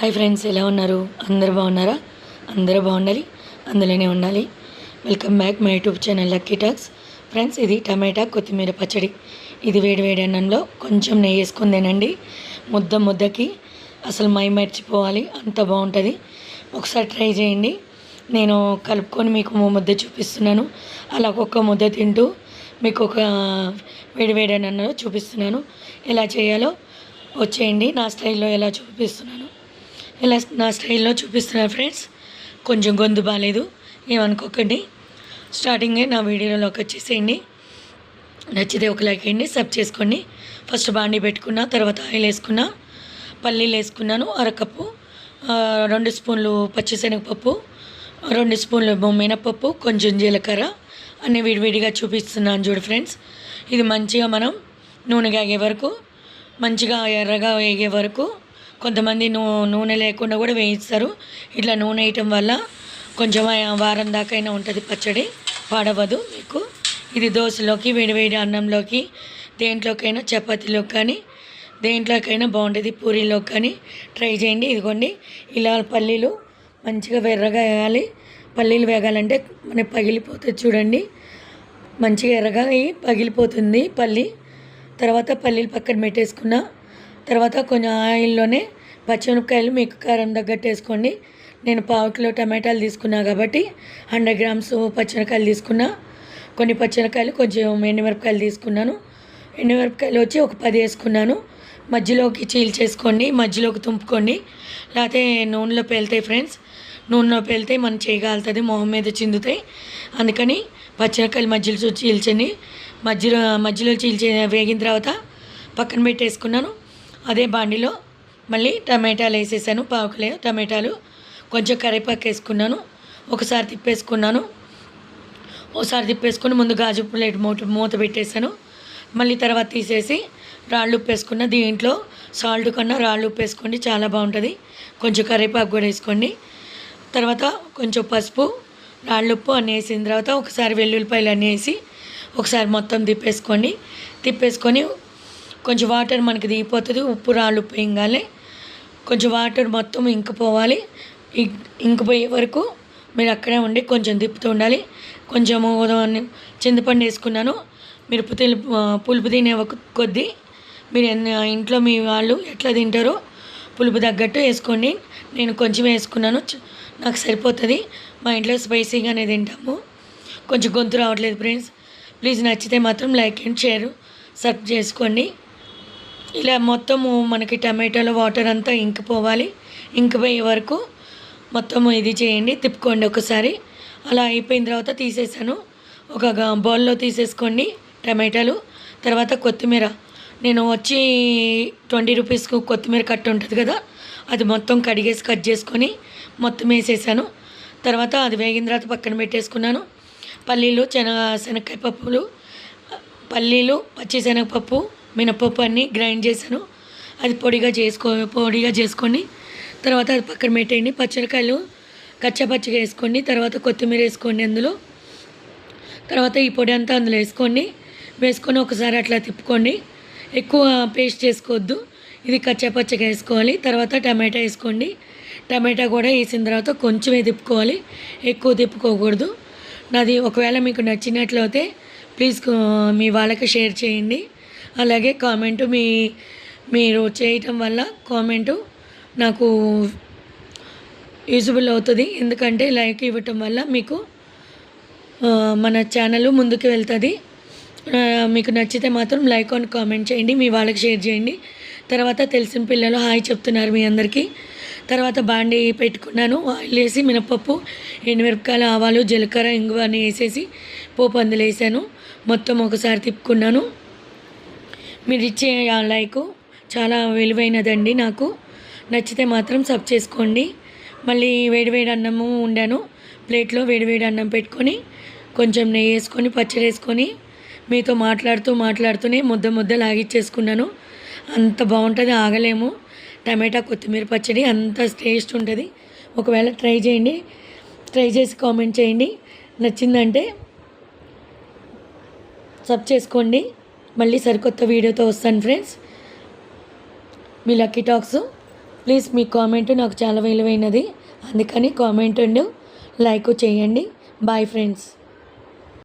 Hi friends ఎలా ఉన్నారు? అందరు బాగున్నారా? అందరూ బాగుండాలి. అందులోనే ఉండాలి. Welcome back my YouTube channel lucky talks. Friends ఇది టమాటా కొత్తిమీర పచ్చడి. ఇది వేడి వేడి అన్నంలో కొంచెం నెయ్యి వేసుకొని తినండి. ముద్ద ముద్దకి అసలు మై మర్చిపోవాలి. అంత బాగుంటుంది. ఒకసారి ట్రై చేయండి. నేను కలుపుకొని మీకు ముద్ద చూపిస్తున్నాను. అలా ఒక్కొక్క ముద్ద తింటూ మీకు ఒక వేడి వేడి అన్నంలో చూపిస్తున్నాను. ఎలా చేయాలో వచ్చేయండి. నా స్టైల్లో ఎలా చూపిస్తున్నాను. ఇలా నా స్టైల్లో చూపిస్తున్నాను ఫ్రెండ్స్. కొంచెం గొంతు బాగాలేదు ఏమనుకోకండి. స్టార్టింగే నా వీడియోలోకి వచ్చేసేయండి. నచ్చితే ఒక లైక్ వేయండి సబ్ చేసుకోండి. ఫస్ట్ బాండీ పెట్టుకున్న తర్వాత ఆయిల్ వేసుకున్న పల్లీలు వేసుకున్నాను అరకప్పు రెండు స్పూన్లు పచ్చిశనగపప్పు రెండు స్పూన్లు మినపప్పు కొంచెం జీలకర్ర అన్నీ విడివిడిగా చూపిస్తున్నాను చూడు ఫ్రెండ్స్. ఇది మంచిగా మనం నూనె కాగే వరకు మంచిగా ఎర్రగా వేగే వరకు కొంతమంది నూ నూనె లేకుండా కూడా వేయిస్తారు. ఇట్లా నూనె వేయటం వల్ల కొంచెం వారం దాకైనా ఉంటుంది పచ్చడి పడవదు మీకు. ఇది దోశలోకి వేడివేడి అన్నంలోకి దేంట్లోకైనా చపాతీలోకి కానీ దేంట్లోకైనా బాగుంటుంది పూరీలో కానీ. ట్రై చేయండి ఇదిగోండి. ఇలా పల్లీలు మంచిగా ఎర్రగా వేయాలి. పల్లీలు వేగాలంటే మనకి పగిలిపోతుంది చూడండి. మంచిగా ఎర్రగా పగిలిపోతుంది పల్లి. తర్వాత పల్లీలు పక్కన పెట్టేసుకున్న తర్వాత కొంచెం ఆయిల్లోనే పచ్చిమిరపకాయలు మీకు కారం తగ్గట్టు వేసుకోండి. నేను పావు కిలో టమాటాలు తీసుకున్నా కాబట్టి హండ్రెడ్ గ్రామ్స్ పచ్చిమిరకాయలు తీసుకున్నా. కొన్ని పచ్చిమిరకాయలు కొంచెం ఎండుమిరపకాయలు తీసుకున్నాను. ఎండుమిరపకాయలు వచ్చి ఒక పది వేసుకున్నాను. మధ్యలోకి చీల్చేసుకోండి మధ్యలోకి తుంపుకోండి. లేకపోతే నూనెలో పేలుతాయి ఫ్రెండ్స్. నూనెలో పేలితే మనం చేయగలుగుతుంది మొహం మీద చిందుతాయి. అందుకని పచ్చిమిరకాయలు మధ్యలో చీల్చండి. మధ్యలో మధ్యలో చీల్చే వేగిన తర్వాత పక్కన పెట్టేసుకున్నాను. అదే బాండిలో మళ్ళీ టమాటాలు వేసేసాను పావుకలే టమాటాలు. కొంచెం కరివేపాకు వేసుకున్నాను ఒకసారి తిప్పేసుకున్నాను. ఒకసారి తిప్పేసుకుని ముందు గాజు ప్లేట్ మూత మూత పెట్టేశాను. మళ్ళీ తర్వాత తీసేసి రాళ్ళు ఉప్పు వేసుకున్న దీంట్లో సాల్ట్ కన్నా రాళ్ళు ఉప్పు వేసుకోండి చాలా బాగుంటుంది. కొంచెం కరివేపాకు కూడా వేసుకోండి. తర్వాత కొంచెం పసుపు రాళ్ళు ఉప్పు అన్నీ వేసిన తర్వాత ఒకసారి వెల్లుల్లిపాయలు అన్నీ వేసి ఒకసారి మొత్తం తిప్పేసుకోండి. తిప్పేసుకొని కొంచెం వాటర్ మనకి దిగిపోతుంది ఉప్పు రాళ్ళు ఉప్పు ఇంగాలి కొంచెం వాటర్ మొత్తం ఇంకిపోవాలి ఇంకిపోయే వరకు మీరు అక్కడే ఉండి కొంచెం తిప్పుతూ ఉండాలి. కొంచెము చింతపండు వేసుకున్నాను. మీరు తెలుపు పులుపు తినే ఒక కొద్దీ మీరు ఇంట్లో మీ వాళ్ళు ఎట్లా తింటారో పులుపు తగ్గట్టు వేసుకోండి. నేను కొంచెం వేసుకున్నాను. నాకు సరిపోతుంది. మా ఇంట్లో స్పైసీగానే తింటాము. కొంచెం గొంతు రావట్లేదు ఫ్రెండ్స్. ప్లీజ్ నచ్చితే మాత్రం లైక్ అండ్ షేర్ సబ్ చేసుకోండి. ఇలా మొత్తము మనకి టమాటాలో వాటర్ అంతా ఇంకిపోవాలి ఇంకిపోయే వరకు మొత్తము ఇది చేయండి. తిప్పుకోండి ఒకసారి. అలా అయిపోయిన తర్వాత తీసేసాను. ఒక బౌల్లో తీసేసుకోండి టమాటాలు. తర్వాత కొత్తిమీర. నేను వచ్చి ట్వంటీ రూపీస్కు కొత్తిమీర కట్ట ఉంటుంది కదా అది మొత్తం కడిగేసి కట్ చేసుకొని మొత్తం వేసేసాను. తర్వాత అది వేగిన తర్వాత పక్కన పెట్టేసుకున్నాను. పల్లీలు శనగ శనక్కాయ పప్పులు పల్లీలు పచ్చిశనగపప్పు మినపప్పు అన్నీ గ్రైండ్ చేశాను. అది పొడిగా చేసుకో పొడిగా చేసుకొని తర్వాత అది పక్కన పెట్టేయండి. పచ్చడికాయలు కచ్చపచ్చగా వేసుకోండి. తర్వాత కొత్తిమీర వేసుకోండి అందులో. తర్వాత ఈ పొడి అంతా అందులో వేసుకోండి వేసుకొని ఒకసారి అట్లా తిప్పుకోండి. ఎక్కువ పేస్ట్ చేసుకోవద్దు. ఇది కచ్చపచ్చగా వేసుకోవాలి. తర్వాత టమాటా వేసుకోండి. టమాటా కూడా వేసిన తర్వాత కొంచెమే తిప్పుకోవాలి. ఎక్కువ తిప్పుకోకూడదు. నాది ఒకవేళ మీకు నచ్చినట్లయితే ప్లీజ్ మీ వాళ్ళకి షేర్ చేయండి. అలాగే కామెంటు మీ మీరు చేయటం వల్ల కామెంటు నాకు యూజబుల్ అవుతుంది. ఎందుకంటే లైక్ ఇవ్వటం వల్ల మీకు మన ఛానల్ ముందుకు వెళ్తుంది. మీకు నచ్చితే మాత్రం లైక్ అండ్ కామెంట్ చేయండి మీ వాళ్ళకి షేర్ చేయండి. తర్వాత తెలిసిన పిల్లలు హాయ్ చెప్తున్నారు మీ అందరికీ. తర్వాత బాండి పెట్టుకున్నాను ఆయిల్ వేసి మినపప్పు ఎండుమిరపకాయలు ఆవాలు జీలకర్ర ఇంగువ అని వేసేసి పోపు అందులో వేసాను. మొత్తం ఒకసారి తిప్పుకున్నాను. మీరు ఇచ్చే ఆ లైక్ చాలా విలువైనదండి నాకు. నచ్చితే మాత్రం సబ్ చేసుకోండి. మళ్ళీ వేడివేడి అన్నము ఉండాను. ప్లేట్లో వేడివేడి అన్నం పెట్టుకొని కొంచెం నెయ్యి వేసుకొని పచ్చడి వేసుకొని మీతో మాట్లాడుతూ మాట్లాడుతూనే ముద్ద ముద్ద లాగిచ్చేసుకున్నాను. అంత బాగుంటుంది ఆగలేము. టమాటా కొత్తిమీర పచ్చడి అంత టేస్ట్ ఉంటుంది. ఒకవేళ ట్రై చేయండి. ట్రై చేసి కామెంట్ చేయండి. నచ్చిందంటే సబ్ చేసుకోండి. మళ్ళీ సరికొత్త వీడియోతో వస్తాను ఫ్రెండ్స్. మీ లక్కీ టాక్స్. ప్లీజ్ మీ కామెంట్ నాకు చాలా విలువైనది. అందుకని కామెంట్ అండ్ లైక్ చేయండి. Bye friends.